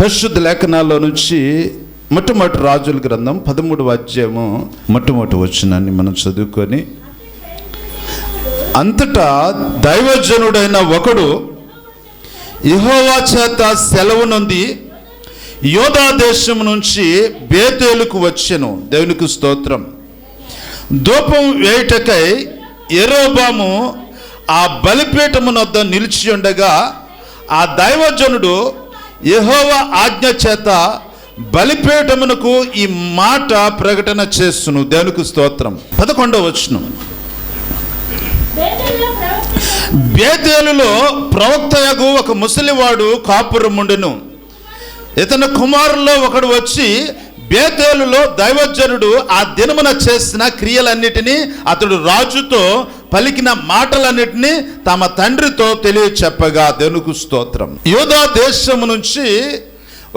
పరిశుద్ధ లేఖనాల్లో నుంచి మొట్టమొదటి రాజుల గ్రంథం పదమూడు అధ్యాయము మొట్టమొదటి వచ్చినాన్ని మనం చదువుకొని అంతటా దైవజనుడైన ఒకడు యెహోవా చేత సెలవునుంది యోధా దేశం నుంచి బేతేలుకు వచ్చెను. దేవునికి స్తోత్రం. ధూపం వేయుటకై ఎరోబాము ఆ బలిపీఠమునొద్ద నిలిచి ఉండగా ఆ దైవజనుడు యహోవ ఆజ్ఞ చేత బలిపేటమునకు ఈ మాట ప్రకటన చేస్తును. దేవునికి స్తోత్రం. పదకొండవ వచ్చును బేతేలులో బేతేలులో ప్రవక్తయగు ఒక ముసలివాడు కాపురముండెను. ఇతని కుమారుల్లో ఒకడు వచ్చి బేతేలులో దైవజనుడు ఆ దినమున చేసిన క్రియలన్నిటినీ అతడు రాజుతో పలికిన మాటలన్నిటినీ తమ తండ్రితో తెలియచెప్పగా. దెనుకు స్తోత్రం. యోధా దేశము నుంచి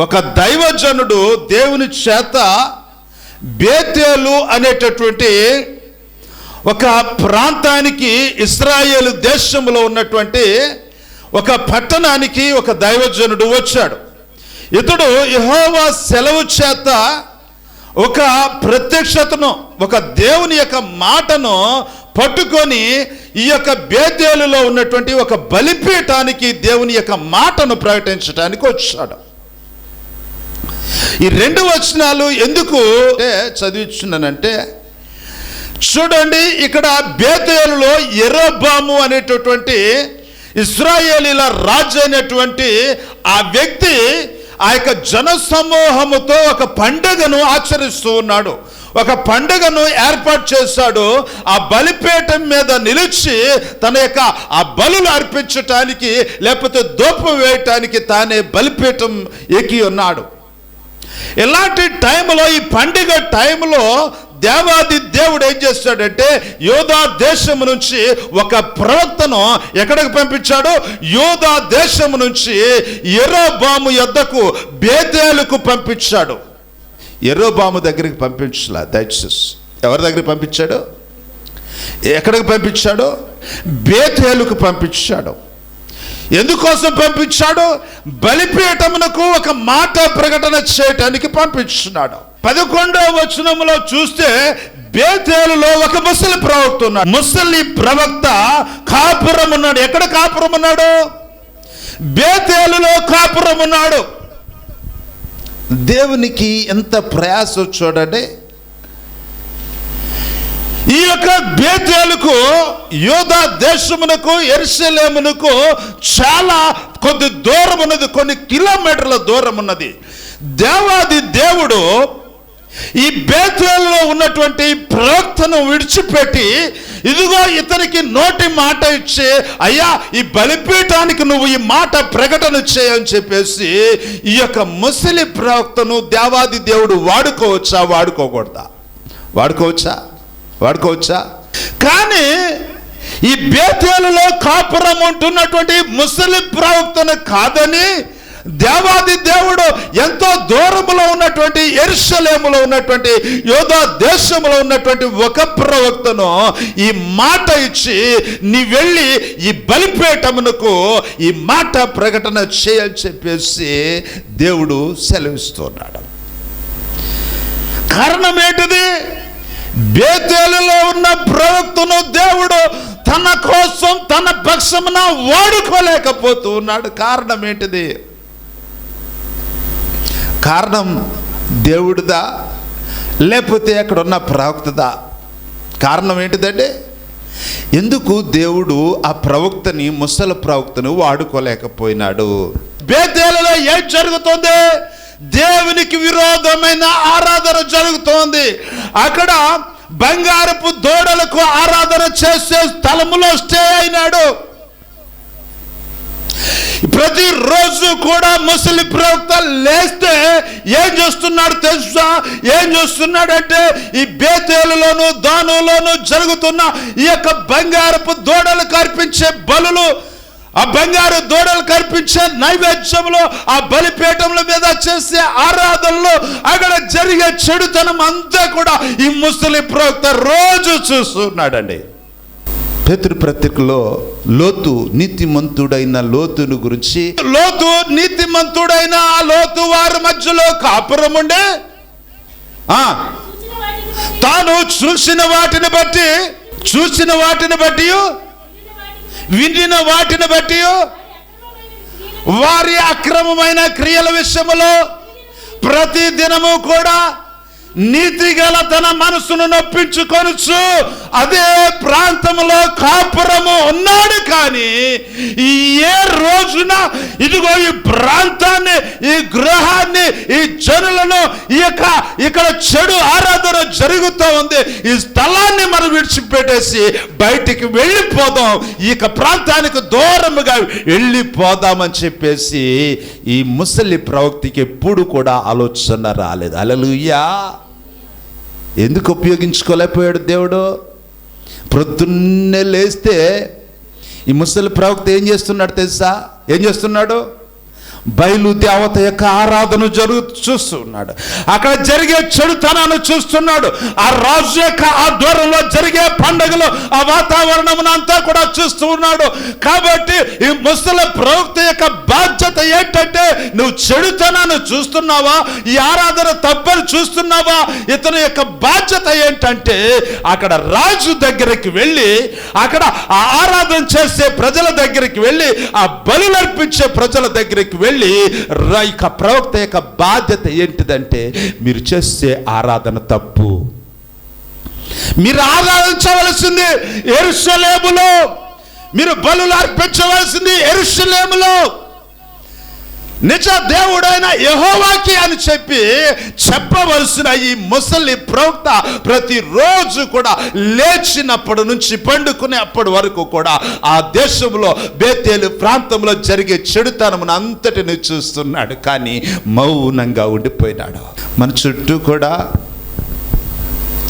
ఒక దైవజనుడు దేవుని చేత బేతేలు అనేటటువంటి ఒక ప్రాంతానికి ఇస్రాయేల్ దేశంలో ఉన్నటువంటి ఒక పట్టణానికి ఒక దైవజనుడు వచ్చాడు. ఇతడు యహోవా సెలవు చేత ఒక ప్రత్యక్షతను ఒక దేవుని యొక్క మాటను పట్టుకొని ఈ యొక్క బేదేలులో ఉన్నటువంటి ఒక బలిపీఠానికి దేవుని యొక్క మాటను ప్రకటించడానికి వచ్చాడు. ఈ రెండు వచనాలు ఎందుకు చదివిస్తున్నానంటే చూడండి ఇక్కడ బేతేలులో ఎరోబాము అనేటటువంటి ఇస్రాయేలీల రాజు అయినటువంటి ఆ వ్యక్తి ఆ యొక్క జన సమూహముతో ఒక పండుగను ఆచరిస్తూ ఉన్నాడు. ఒక పండుగను ఏర్పాటు చేశాడు. ఆ బలిపీఠం మీద నిలిచి తన యొక్క ఆ బలులు అర్పించటానికి లేకపోతే దోపు వేయటానికి తానే బలిపీఠం ఎక్కి ఉన్నాడు. ఇలాంటి టైంలో ఈ పండుగ టైంలో దేవాది దేవుడు ఏం చేస్తాడంటే యోధా దేశం నుంచి ఒక ప్రవక్తను ఎక్కడికి పంపించాడు? యోధా దేశం నుంచి ఎరోబాము యొద్దకు బేదేలకు పంపించాడు. ఎరోబాము దగ్గరికి పంపించలా దయచేసి ఎవరి దగ్గరికి పంపించాడు? ఎక్కడికి పంపించాడు? బేతేలుకు పంపించాడు. ఎందుకోసం పంపించాడు? బలిపీఠమునకు ఒక మాట ప్రకటన చేయటానికి పంపించున్నాడు పదకొండవ వచనములో చూస్తే బేతేలులో ఒక ముసలి ప్రవక్త ఉన్నాడు ముసలి ప్రవక్త కాపురం ఉన్నాడు ఎక్కడ కాపురం ఉన్నాడు బేతేలులో కాపురం ఉన్నాడు దేవునికి ఎంత ప్రయాసం చూడండి ఈ యొక్క బేతేలుకు యోధా దేశమునకు ఎరుసలేమునకు చాలా కొద్ది దూరం ఉన్నది కొన్ని కిలోమీటర్ల దూరం ఉన్నది దేవాది దేవుడు ఈ బేతులలో ఉన్నటువంటి ప్రవక్తను విడిచిపెట్టి ఇదిగో ఇతనికి నోటి మాట ఇచ్చే అయ్యా ఈ బలిపీఠానికి నువ్వు ఈ మాట ప్రకటన చేయని చెప్పేసి ఈ యొక్క ముసలి ప్రవక్తను దేవాది దేవుడు వాడుకోవచ్చా వాడుకోకూడదా? వాడుకోవచ్చా? వాడుకోవచ్చా? కానీ ఈ బేతేలులో కాపురం ఉంటున్నటువంటి ముసలి ప్రవక్తను కాదని దేవాది దేవుడు ఎంతో దూరములో ఉన్నటువంటి ఎరుసలేములో ఉన్నటువంటి యోధా దేశంలో ఉన్నటువంటి ఒక ప్రవక్తను ఈ మాట ఇచ్చి నీ వెళ్ళి ఈ బలిపేటమునకు ఈ మాట ప్రకటన చేయని చెప్పేసి దేవుడు సెలవిస్తున్నాడు. కారణం ఏంటిది? బేతేలులో ఉన్న ప్రవక్తను దేవుడు తన కోసం తన పక్షమున వాడుకోలేకపోతూ ఉన్నాడు కారణం ఏంటిది? కారణం దేవుడిదా? లేకపోతే అక్కడ ఉన్న ప్రవక్తదా? కారణం ఏంటిదండి? ఎందుకు దేవుడు ఆ ప్రవక్తని ముసల ప్రవక్తను వాడుకోలేకపోయినాడు? బేతేలలో ఏం జరుగుతుంది? దేవునికి విరోధమైన ఆరాధన జరుగుతోంది. అక్కడ బంగారపు దూడలకు ఆరాధన చేసే స్థలములో స్టే అయినాడు. ప్రతిరోజు కూడా ముసలి ప్రవక్త లేస్తే ఏం చేస్తున్నాడు తెలుసా? ఏం చేస్తున్నాడంటే ఈ బేతేలులోను దానులోను జరుగుతున్న ఈ యొక్క బంగారపు దూడలు కర్పించే బలులు ఆ బంగారు దూడలు కల్పించే నైవేద్యంలో ఆ బలిపీఠముల మీద చేసే ఆరాధనలో అక్కడ జరిగే చెడుతనం అంతా కూడా ఈ ముసలి ప్రవక్త రోజు చూస్తున్నాడండి. పేతురు పత్రికలో లోతు నీతిమంతుడైన లోతును గురించి లోతు నీతిమంతుడైన ఆ లోతు వారి మధ్యలో కాపురం ఉండే ఆ, తాను చూసిన వాటిని బట్టి చూసిన వాటిని బట్టి వినిన వాటిని బట్టి వారి అక్రమమైన క్రియల విషయములో ప్రతి దినము కూడా నీతి గల తన మనసును నొప్పించుకొనుచు అదే ప్రాంతంలో కాపురము ఉన్నాడు కానీ ఏ రోజున ఇదిగో ఈ ప్రాంతాన్ని ఈ గృహాన్ని ఈ జనులను ఈ యొక్క ఇక్కడ చెడు ఆరాధన జరుగుతూ ఉంది. ఈ స్థలాన్ని మనం విడిచిపెట్టేసి బయటికి వెళ్ళిపోదాం. ఈ ప్రాంతానికి దూరముగా వెళ్ళిపోదామని చెప్పేసి ఈ ముసలి ప్రవక్తికి ఎప్పుడు కూడా ఆలోచన రాలేదు. అలలుయ్యా ఎందుకు ఉపయోగించుకోలేకపోయాడు దేవుడు? ప్రొద్దున్నే లేస్తే ఈ ముసలి ప్రవక్త ఏం చేస్తున్నాడు తెలుసా? ఏం చేస్తున్నాడు? బయలు దేవత యొక్క ఆరాధన జరుగు చూస్తున్నాడు. అక్కడ జరిగే చెడుతనాన్ని చూస్తున్నాడు. ఆ రాజు యొక్క ఆధ్వర్యంలో జరిగే పండుగలు ఆ వాతావరణం అంతా కూడా చూస్తూ ఉన్నాడు. కాబట్టి ఈ ముసలి ప్రవక్త యొక్క బాధ్యత ఏంటంటే నువ్వు చెడుతనాన్ని చూస్తున్నావా? ఈ ఆరాధన తప్పని చూస్తున్నావా? ఇతని యొక్క బాధ్యత ఏంటంటే అక్కడ రాజు దగ్గరికి వెళ్ళి అక్కడ ఆ ఆరాధన చేసే ప్రజల దగ్గరికి వెళ్ళి ఆ బలులర్పించే ప్రజల దగ్గరికి వెళ్ళి వెళ్ళి ఇక ప్రవక్త యొక్క బాధ్యత ఏంటిదంటే మీరు చేసే ఆరాధన తప్పు. మీరు ఆరాధించవలసింది ఎరుసలేములో మీరు బలు అర్పించవలసింది ఎరుసలేములో నిజ దేవుడైన యహోవాకి అని చెప్పి చెప్పవలసిన ఈ ముసలి ప్రవక్త ప్రతిరోజు కూడా లేచినప్పటి నుంచి పండుకునే అప్పటి వరకు కూడా ఆ దేశంలో బేతేలు ప్రాంతంలో జరిగే చెడుతనమును అంతటిని చూస్తున్నాడు. కానీ మౌనంగా ఉండిపోయినాడు. మన చుట్టూ కూడా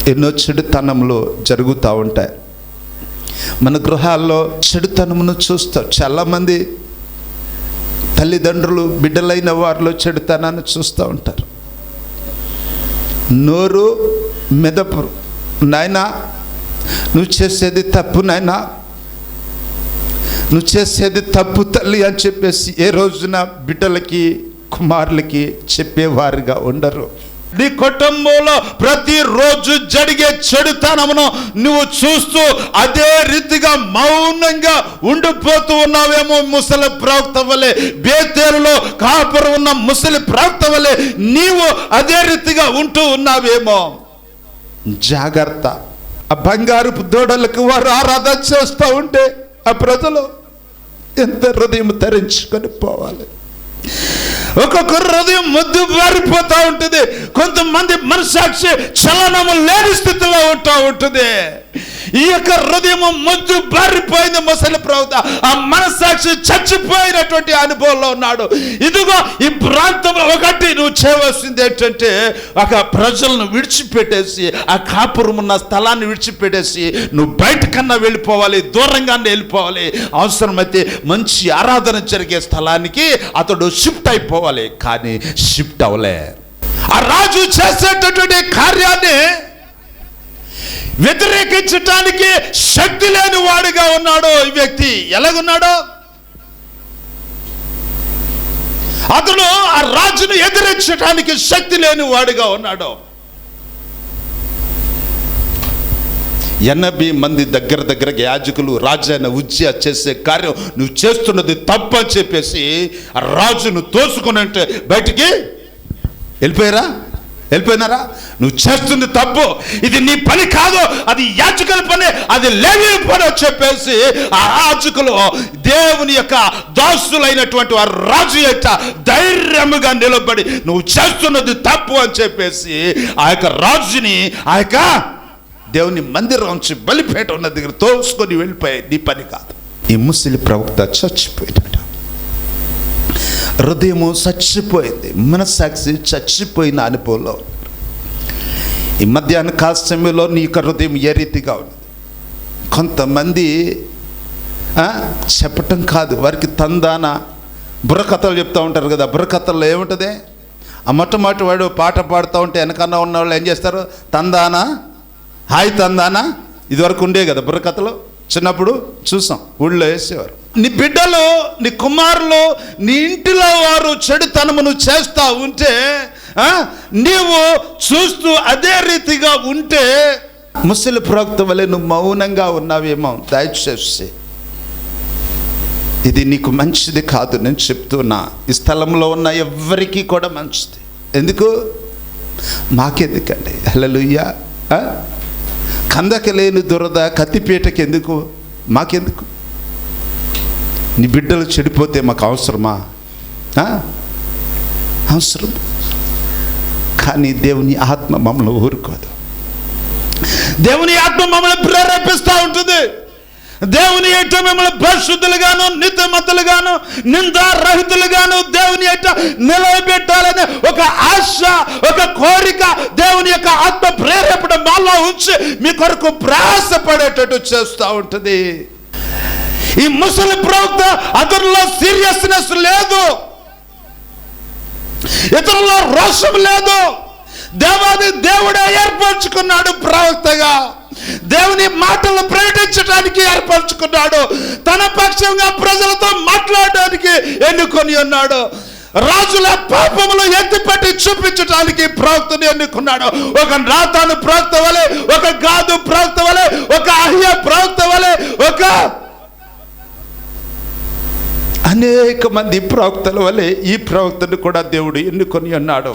ఎన్నో చెడుతనములు జరుగుతూ ఉంటాయి. మన గృహాల్లో చెడుతనమును చూస్తాం చాలామంది తల్లిదండ్రులు బిడ్డలైన వారిలో చెడుతనాన్ని చూస్తూ ఉంటారు. నోరు మెదపు. నాయనా నువ్వు చేసేది తప్పు నాయనా. నువ్వు చేసేది తప్పు తల్లి అని చెప్పేసి ఏ రోజున బిడ్డలకి కుమారులకి చెప్పేవారుగా ఉండరు. నీ కుటుంబంలో ప్రతిరోజు జరిగే చెడుతనమును నువ్వు చూస్తూ అదే రీతిగా మౌనంగా ఉండిపోతూ ఉన్నావేమో ముసలి ప్రవక్త వలె బేతేరులో కాపురం ఉన్న ముసలి ప్రవక్త వలె నీవు అదే రీతిగా ఉంటూ ఉన్నావేమో. జాగ్రత్త. ఆ బంగారుపు దూడలకు వారు ఆరాధన చేస్తూ ఉంటే ఆ ప్రజలు ఎంత హృదయం ధరించుకొని పోవాలి. ఒక్కొక్కరు హృదయం ముద్దు బారిపోతూ ఉంటుంది. కొంతమంది మనసాక్షి చలనము లేని స్థితిలో ఉంటా ఉంటుంది. ఈ యొక్క హృదయం మొద్దు బారిపోయింది ముసలి ప్రవక్త. ఆ మనసాక్షి చచ్చిపోయినటువంటి అనుభవంలో ఉన్నాడు. ఇదిగో ఈ ప్రాంతంలో ఒకటి నువ్వు చేయవలసింది ఏంటంటే ఒక ప్రజలను విడిచిపెట్టేసి ఆ కాపురం ఉన్న స్థలాన్ని విడిచిపెట్టేసి నువ్వు బయటకన్నా వెళ్ళిపోవాలి దూరంగానే వెళ్ళిపోవాలి. అవసరమైతే మంచి ఆరాధన జరిగే స్థలానికి అతడు షిఫ్ట్ అయిపోవాలి. కానీ షిఫ్ట్ అవ్వలే. ఆ రాజు చేసేటటువంటి కార్యాన్ని వ్యతిరేకించటానికి శక్తి లేని వాడిగా ఉన్నాడు ఈ వ్యక్తి. ఎలాగున్నాడో? అతను ఆ రాజును ఎదిరించడానికి శక్తి లేని వాడిగా ఉన్నాడు. ఎనభై మంది దగ్గర దగ్గర యాజకులు రాజైన ఉజ్జయ చేసే కార్యం నువ్వు చేస్తున్నది తప్ప అని చెప్పేసి ఆ రాజును తోసుకుని అంటే బయటికి వెళ్ళిపోయారా? వెళ్ళిపోయినారా? నువ్వు చేస్తుంది తప్పు. ఇది నీ పని కాదు అది యాచకుల పని అది లేని పని చెప్పేసి ఆ యాచకులు దేవుని యొక్క దాసులైనటువంటి వారు రాజు యొక్క ధైర్యముగా నిలబడి నువ్వు చేస్తున్నది తప్పు అని చెప్పేసి ఆ యొక్క రాజుని ఆ యొక్క దేవుని మందిరం నుంచి బలిపేట ఉన్న దగ్గర తోసుకొని వెళ్ళిపోయాయి నీ పని కాదు. ఈ ముసలి ప్రవక్త చచ్చిపోయాడు హృదయము చచ్చిపోయింది మనసాక్షి చచ్చిపోయిన అనుభవంలో. ఈ మధ్యాహ్న కాల సమయంలో నీ యొక్క హృదయం ఏ రీతిగా ఉంది కొంతమంది చెప్పటం కాదు వారికి తందాన బుర్రకథలు చెప్తూ ఉంటారు కదా బుర్రకథల్లో ఏముంటుంది? ఆ మొట్టమొదటి వాడు పాట పాడుతూ ఉంటే వెనకన్నా ఉన్న వాళ్ళు ఏం చేస్తారు? తందానా హాయ్ తందానా ఇదివరకు ఉండే కదా బుర్రకథలు చిన్నప్పుడు చూసాం ఊళ్ళో వేసేవారు. నీ బిడ్డలు నీ కుమారులు నీ ఇంటిలో వారు చెడుతనమును చేస్తా ఉంటే నీవు చూస్తూ అదే రీతిగా ఉంటే ముసలి ప్రవక్త వలె నువ్వు మౌనంగా ఉన్నావేమో దయచేసి. ఇది నీకు మంచిది కాదు నేను చెప్తున్నా. ఈ స్థలంలో ఉన్న ఎవరికీ కూడా మంచిది. ఎందుకు? మాకెందుకండి? హలలుయ్యా ఆ? కందక లేని దురద కత్తిపీటకి ఎందుకు? మాకెందుకు? నీ బిడ్డలు చెడిపోతే మాకు అవసరమా? అవసరం. కానీ దేవుని ఆత్మ మమ్మల్ని ఊరుకోదు. దేవుని ఆత్మ మమ్మల్ని ప్రేరేపిస్తూ ఉంటుంది. దేవుని ఎట్ట మిమ్మల్ని పరిశుద్ధులుగాను నిత్యమతులుగాను నిందారహితులుగాను దేవుని ఎట్ట నిలబెట్టాలనే ఒక ఆశ ఒక కోరిక దేవుని యొక్క ఆత్మ ప్రేరేపణ మాలో ఉంచి మీ కొరకు ప్రయాసపడేటట్టు చేస్తూ ఉంటుంది. ఈ ముసలి ప్రవక్త అతనిలో సీరియస్నెస్ లేదు. ఇతరుల్లో రోషం లేదు. దేవాది దేవుడే ఏర్పరచుకున్నాడు ప్రవక్తగా. దేవుని మాటలు ప్రకటించడానికి ఏర్పరచుకున్నాడు. తన పక్షంగా ప్రజలతో మాట్లాడడానికి ఎన్నుకొని ఉన్నాడు. రాజుల పాపములు ఎత్తిపట్టి చూపించడానికి ప్రవక్తను ఎన్నుకున్నాడు. ఒక నాతాను ప్రవక్త వలె ఒక గాదు ప్రవక్త వలె ఒక అహ్య ప్రవక్త వలె ఒక అనేక మంది ప్రవక్తల వలె ఈ ప్రవక్తను కూడా దేవుడు ఎన్నుకొని అన్నాడు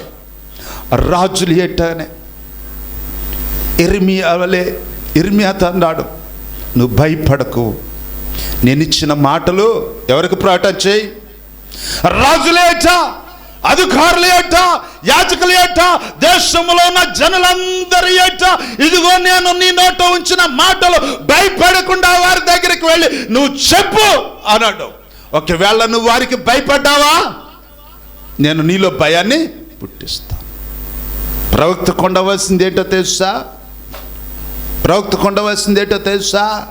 రాజులు ఏటానే ఇర్మియా వలె ఇర్మియాత అన్నాడు నువ్వు భయపడకు. నేను ఇచ్చిన మాటలు ఎవరికి ప్రకటన చేయి? రాజులేట అధికారులు ఏట యాచకులు ఏట దేశంలో ఉన్న జనులందరి ఏట ఇదిగో నేను నీ నోట ఉంచిన మాటలు భయపడకుండా వారి దగ్గరికి వెళ్ళి నువ్వు చెప్పు అన్నాడు. ఒకవేళ నువ్వు వారికి భయపడ్డావా నేను నీలో భయాన్ని పుట్టిస్తాను ప్రవక్త కొండవలసింది ఏంటో తెలుసా? ప్రవక్త కొండవలసింది ఏంటో తెలుసా?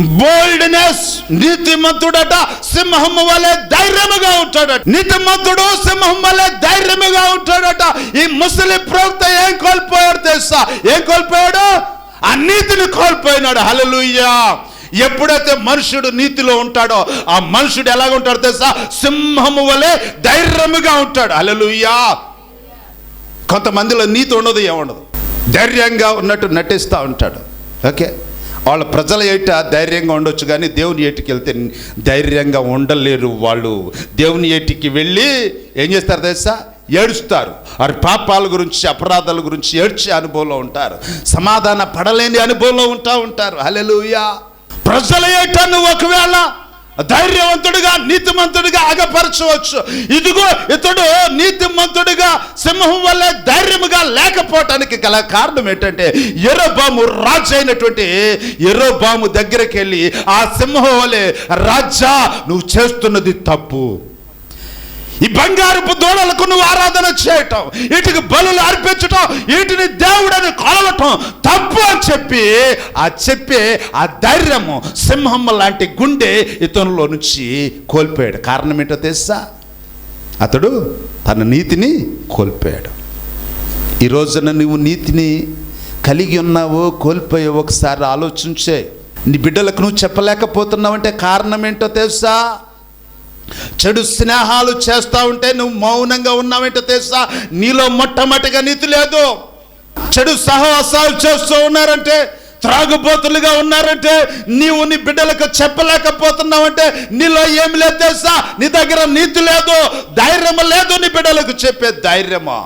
బోల్డ్నెస్ నీతిమంతుడట సింహం వలె ధైర్యముగా ఉంటాడట. నీతిమంతుడు సింహం వలె ధైర్యముగా ఉంటాడట. ఈ ముసలి ప్రవక్త ఏం కోల్పోయాడు తెలుసా? ఏం కోల్పోయాడు? ఆ నీతిని కోల్పోయినాడు. హలలుయ్యా ఎప్పుడైతే మనుషుడు నీతిలో ఉంటాడో ఆ మనుషుడు ఎలాగ ఉంటాడో తెలుసా? సింహము వలె ధైర్యముగా ఉంటాడు. అలలుయ్యా కొంతమందిలో నీతి ఉండదు ఏముండదు. ధైర్యంగా ఉన్నట్టు నటిస్తూ ఉంటాడు. ఓకే? వాళ్ళ ప్రజల ఏట ధైర్యంగా ఉండొచ్చు కానీ దేవుని ఏటికి వెళ్తే ధైర్యంగా ఉండలేరు వాళ్ళు. దేవుని ఏటికి వెళ్ళి ఏం చేస్తారు తెలుసా? ఏడుస్తారు. వారి పాపాల గురించి అపరాధాల గురించి ఏడ్చే అనుభవంలో ఉంటారు. సమాధాన పడలేని అనుభవంలో ఉంటా ఉంటారు. హలెలుయా ప్రజల ఏట నువ్వు ఒకవేళ ధైర్యవంతుడిగా నీతిమంతుడిగా అగపరచవచ్చు ఇదిగో ఇతడు నీతిమంతుడిగా సింహం వల్ల ధైర్యముగా లేకపోవటానికి గల కారణం ఏంటంటే ఎరోబాము రాజు అయినటువంటి ఎరోబాము దగ్గరికి వెళ్ళి ఆ సింహం వలె రాజా నువ్వు చేస్తున్నది తప్పు. ఈ బంగారపు దూడలకు నువ్వు ఆరాధన చేయటం వీటికి బలులు అర్పించటం వీటిని దేవుడని కొలవటం తప్పు అని చెప్పి ఆ చెప్పే ఆ ధైర్యము సింహం లాంటి గుండె ఇతనిలో నుంచి కోల్పోయాడు. కారణం ఏంటో తెలుసా? అతడు తన నీతిని కోల్పోయాడు. ఈ రోజున నువ్వు నీతిని కలిగి ఉన్నావో కోల్పోయే ఒకసారి ఆలోచించే. నీ బిడ్డలకు నువ్వు చెప్పలేకపోతున్నావంటే కారణం ఏంటో తెలుసా? చెడు స్నేహాలు చేస్తా ఉంటే నువ్వు మౌనంగా ఉన్నావేంటో తెలుసా? నీలో మొట్టమొదటిగా నీతి లేదు. చెడు సహవాసాలు చేస్తూ ఉన్నారంటే త్రాగుబోతులుగా ఉన్నారంటే నీవు నీ బిడ్డలకు చెప్పలేకపోతున్నావంటే నీలో ఏమి లేదు తెలుసా? నీ దగ్గర నీతి లేదు ధైర్యం లేదు నీ బిడ్డలకు చెప్పే ధైర్యమా?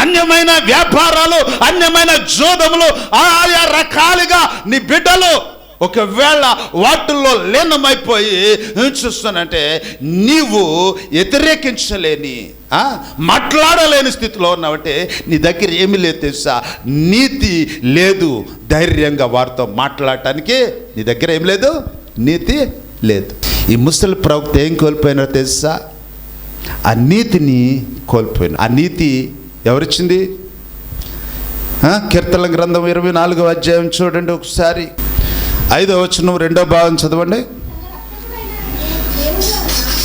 అన్యమైన వ్యాపారాలు అన్యమైన జోదములు ఆయా రకాలుగా నీ బిడ్డలు ఒకవేళ వాటిల్లో లీనమైపోయి చూస్తానంటే నీవు వ్యతిరేకించలేని మాట్లాడలేని స్థితిలో ఉన్నావంటే నీ దగ్గర ఏమీ లేదు తెలుసా? నీతి లేదు ధైర్యంగా వారితో మాట్లాడటానికి నీ దగ్గర ఏం లేదు? నీతి లేదు. ఈ ముసలి ప్రవక్త ఏం కోల్పోయినారో తెలుసా? ఆ నీతిని కోల్పోయిన ఆ నీతి ఎవరిచ్చింది? కీర్తన గ్రంథం ఇరవై నాలుగో అధ్యాయం చూడండి ఒకసారి. ఐదో వచ్చిన రెండో భాగం చదవండి.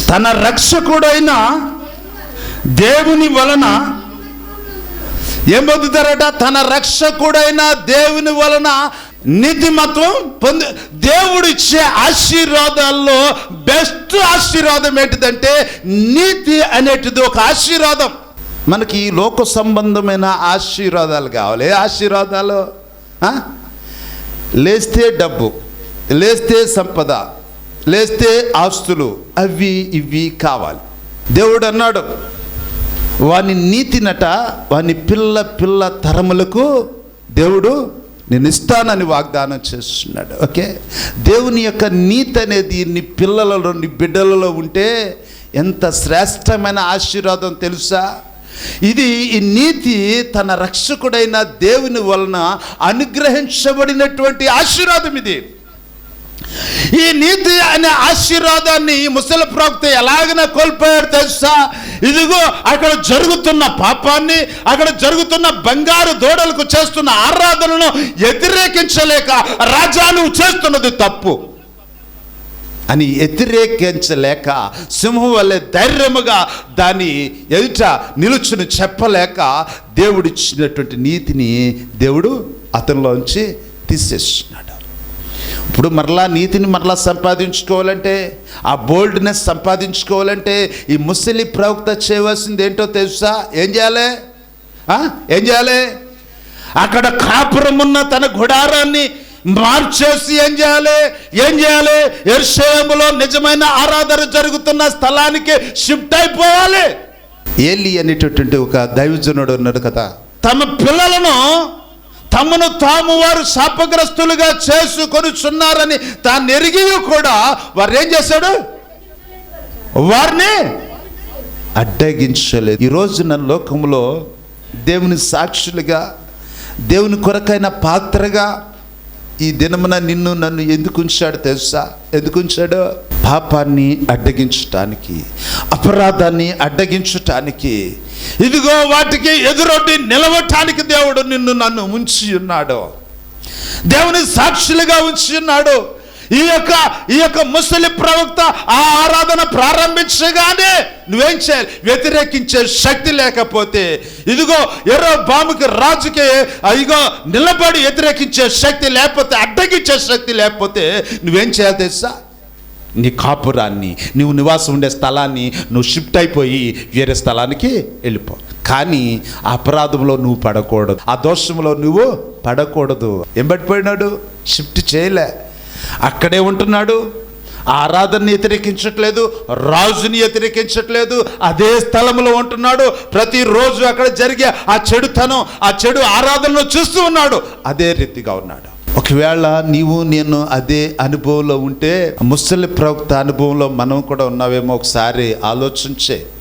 తన రక్షకుడైన దేవుని వలన ఏం పొందుతారట తన రక్షకుడైన దేవుని వలన నీతిమత్వం పొంది దేవుడు ఇచ్చే ఆశీర్వాదాల్లో బెస్ట్ ఆశీర్వాదం ఏంటిదంటే నీతి అనేటిది ఒక ఆశీర్వాదం. మనకి లోక సంబంధమైన ఆశీర్వాదాలు కావాలి. ఆశీర్వాదాలు? ఆ? లేస్తే డబ్బు లేస్తే సంపద లేస్తే ఆస్తులు అవి ఇవి కావాలి. దేవుడు అన్నాడు వాని నీతినట వాని పిల్ల పిల్ల తరములకు దేవుడు నేను ఇస్తానని వాగ్దానం చేస్తున్నాడు. ఓకే? దేవుని యొక్క నీతి అనేది నీ పిల్లలలో నీ బిడ్డలలో ఉంటే ఎంత శ్రేష్టమైన ఆశీర్వాదం తెలుసా? ఇది ఈ నీతి తన రక్షకుడైన దేవుని వలన అనుగ్రహించబడినటువంటి ఆశీర్వాదం ఇది. ఈ నీతి అనే ఆశీర్వాదాన్ని ముసలి ప్రవక్త ఎలాగైనా కోల్పోయాడు తెలుసా? ఇదిగో అక్కడ జరుగుతున్న పాపాన్ని అక్కడ జరుగుతున్న బంగారు దూడలకు చేస్తున్న ఆరాధనను వ్యతిరేకించలేక రాజా నువ్వు చేస్తున్నది తప్పు. అని వ్యతిరేకించలేక సింహం వల్లే ధైర్యముగా దాని ఎదుట నిలుచుని చెప్పలేక దేవుడిచ్చినటువంటి నీతిని దేవుడు అతనిలోంచి తీసేస్తున్నాడు. ఇప్పుడు మరలా నీతిని మరలా సంపాదించుకోవాలంటే ఆ బోల్డ్నెస్ సంపాదించుకోవాలంటే ఈ ముసలి ప్రవక్త చేయవలసింది ఏంటో తెలుసా? ఏం చేయాలి? ఏం చేయాలి? అక్కడ కాపురం ఉన్న తన గుడారాన్ని మార్చేసి ఏం చేయాలి? ఏం చేయాలి? ఎర్షేములో నిజమైన ఆరాధన జరుగుతున్న స్థలానికి షిఫ్ట్ అయిపోవాలి. ఏలి అనేటటువంటి ఒక దైవజనుడు ఉన్నాడు కదా. తమ పిల్లలను తమను తాము వారు శాపగ్రస్తులుగా చేసుకొనిచున్నారని తాను ఎరిగి కూడా వారు ఏం చేశాడు? వారిని అడ్డగించలేదు. ఈ నా లోకంలో దేవుని సాక్షులుగా దేవుని కొరకైన పాత్రగా ఈ దినమున నిన్ను నన్ను ఎందుకు ఉంచాడు తెలుసా? ఎందుకు ఉంచాడు? పాపాన్ని అడ్డగించటానికి అపరాధాన్ని అడ్డగించటానికి. ఇదిగో వాటికి ఎదురొడ్డి నిలవటానికి దేవుడు నిన్ను నన్ను ఉంచి ఉన్నాడు. దేవుని సాక్షులుగా ఉంచి ఉన్నాడు. ఈ యొక్క ఈ యొక్క ముసలి ప్రవక్త ఆ ఆరాధన ప్రారంభించగానే నువ్వేం చేయాలి? వ్యతిరేకించే శక్తి లేకపోతే ఇదిగో ఎర్ర బాముకి రాజుకి ఇదిగో నిలబడి వ్యతిరేకించే శక్తి లేకపోతే అడ్డగించే శక్తి లేకపోతే నువ్వేం చేయాలి తెలుసా? నీ కాపురాన్ని నువ్వు నివాసం ఉండే స్థలాన్ని నువ్వు షిఫ్ట్ అయిపోయి వేరే స్థలానికి వెళ్ళిపో. కానీ అపరాధంలో నువ్వు పడకూడదు. ఆ దోషంలో నువ్వు పడకూడదు. ఏం పడిపోయినాడు? షిఫ్ట్ చేయలే. అక్కడే ఉంటున్నాడు. ఆరాధనని వ్యతిరేకించట్లేదు రాజుని వ్యతిరేకించట్లేదు అదే స్థలంలో ఉంటున్నాడు. ప్రతిరోజు అక్కడ జరిగే ఆ చెడుతనం ఆ చెడు ఆరాధనలో చూస్తూ ఉన్నాడు. అదే రీతిగా ఉన్నాడు. ఒకవేళ నీవు నేను అదే అనుభవంలో ఉంటే ముసలి ప్రవక్త అనుభవంలో మనం కూడా ఉన్నావేమో ఒకసారి ఆలోచించే.